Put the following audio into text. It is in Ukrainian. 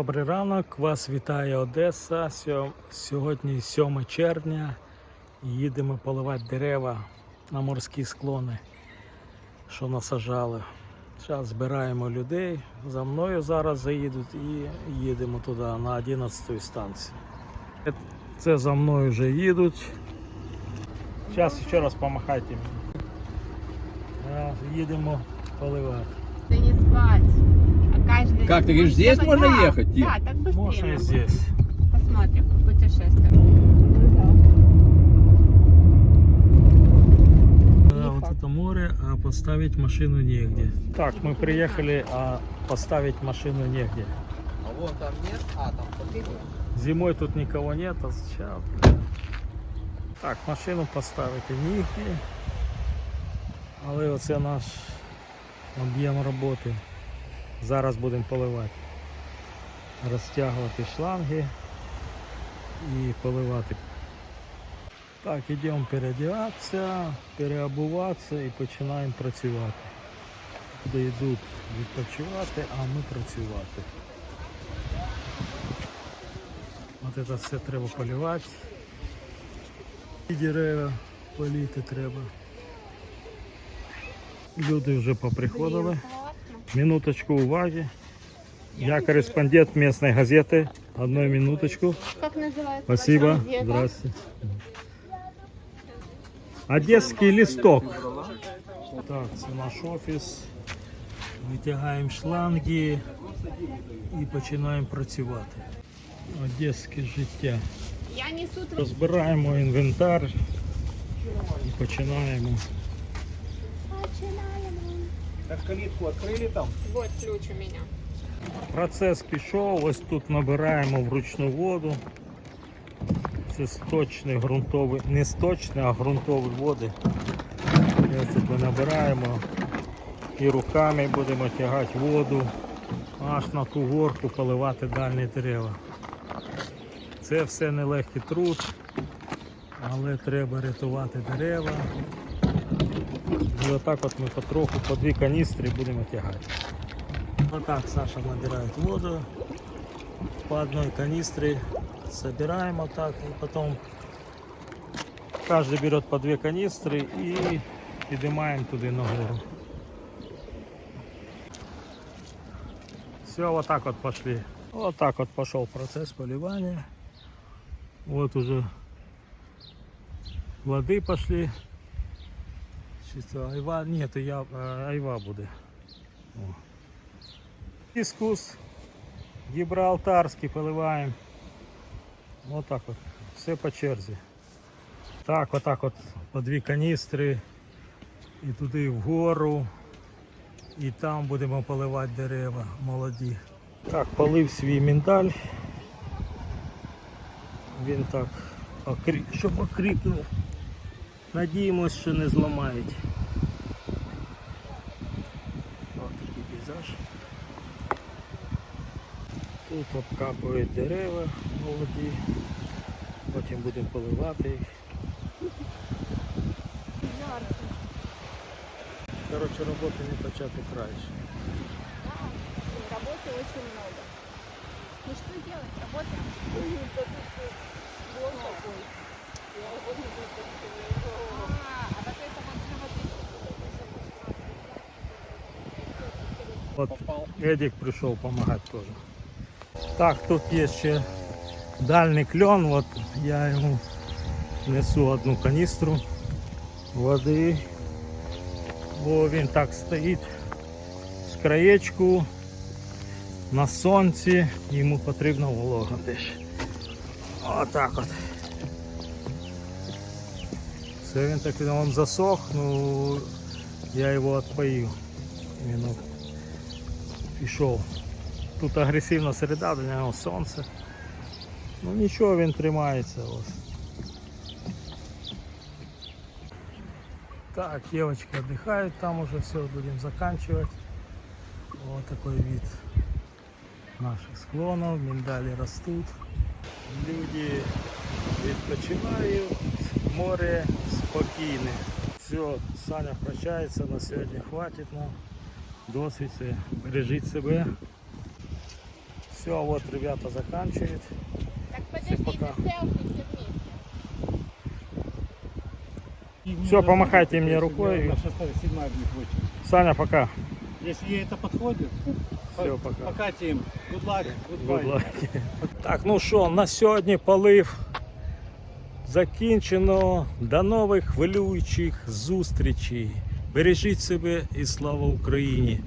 Добрий ранок, вас вітає Одеса. Сьогодні 7 червня. Їдемо поливати дерева на морські склони, що насажали. Зараз збираємо людей. За мною зараз заїдуть і їдемо туди на 11 станцію. Це за мною вже їдуть. Зараз ще раз помахайте. Е, Їдемо поливати. Да не спать. А каждый... Как, ты говоришь, здесь Да, можно да, ехать, Тим? Да, так быстрее. Можна і нам здесь. будет. Посмотрим, путешествие. Да, вот это море, а поставить машину негде. Так, мы приехали, а поставить машину негде. А вон там нет, а там посмотри. Зимой тут никого нет, а сейчас. бля. Так, машину поставити нігде. Але оце наш об'єм роботи. Зараз будемо поливати. Розтягувати шланги і поливати. Так, йдемо переодягатися, переобуватися і починаємо працювати. Де йдуть відпочивати, а ми працювати. От це все треба полювати. І дерева політи треба. Люди вже поприходили. Минуточку уваги. Я кореспондент местной газеты. Одну минуточку. Как называется? Спасибо. ваша газета? Здравствуйте. Одесский листок. Так, це наш офіс. Витягаємо шланги і починаємо працювати. Одеське життя. Я несу твой... Розбираємо інвентар і починаємо. Так калитку открыли там? Вот ключ у меня. Процес пішов, ось тут набираємо вручну воду. Це сточний ґрунтовий, не сточний, а ґрунтові води. І ось тут ми набираємо і руками будемо тягати воду аж на ту горку поливати дальні дерева. Це все нелегкий труд, але треба рятувати дерева. І отак от ми потроху по дві каністри будемо тягати. Вот так Саша набирает воду по одной канистре, собираем вот так и потом каждый берет по две канистры и поднимаем туда на гору. Все, вот так вот пошли. Вот так вот пошел процесс поливания. Вот уже воды пошли. Чисто айва, нет, я э, айва буде. О. Іскус Гібралтарський поливаємо. Вот так от. Все по черзі. Так, отак от по дві каністри. І туди вгору. І там будемо поливати дерева молоді. Так, полив свій міндаль. Він так окрі... щоб окріпнув. Надіємось, що не зламають. Ось такий пейзаж. Тут обкапують дерева молоді, потім будемо поливати їх. Коротше, роботи не почати краще. Работы очень много. Ну что делать? Работаем. Вот вот Едік прийшов допомагати теж. Так, тут є ще дальний кльон, от я йому несу одну каністру води, бо він так стоїть з краєчку на сонці, йому потрібна волога теж. Отак от. Це він так він засох, ну я його відпоїв. Він пішов. Тут агресивна середа, для нього сонце. Ну нічого він тримається. Ось. Так, девочки отдыхают, там уже все, будем заканчивать. Вот такой вид наших склонов, миндали растут. Люди відпочивають, море спокійне. Все, Саня прощається, на сьогодні хватить нам. Досвід, це. бережіть себе. Все, вот ребята заканчивают. Так подожди, пока. это селфи все вместе. Всё, помахайте мне рукой. На шестая, седьмая в них очередь. Саня, пока. Если ей это подходит, Все, пока. пока Тим. Good luck. Good ласка. Так, ну що, на сьогодні полив закінчено. До нових хвилюючих зустрічей. Бережіть себе і слава Україні!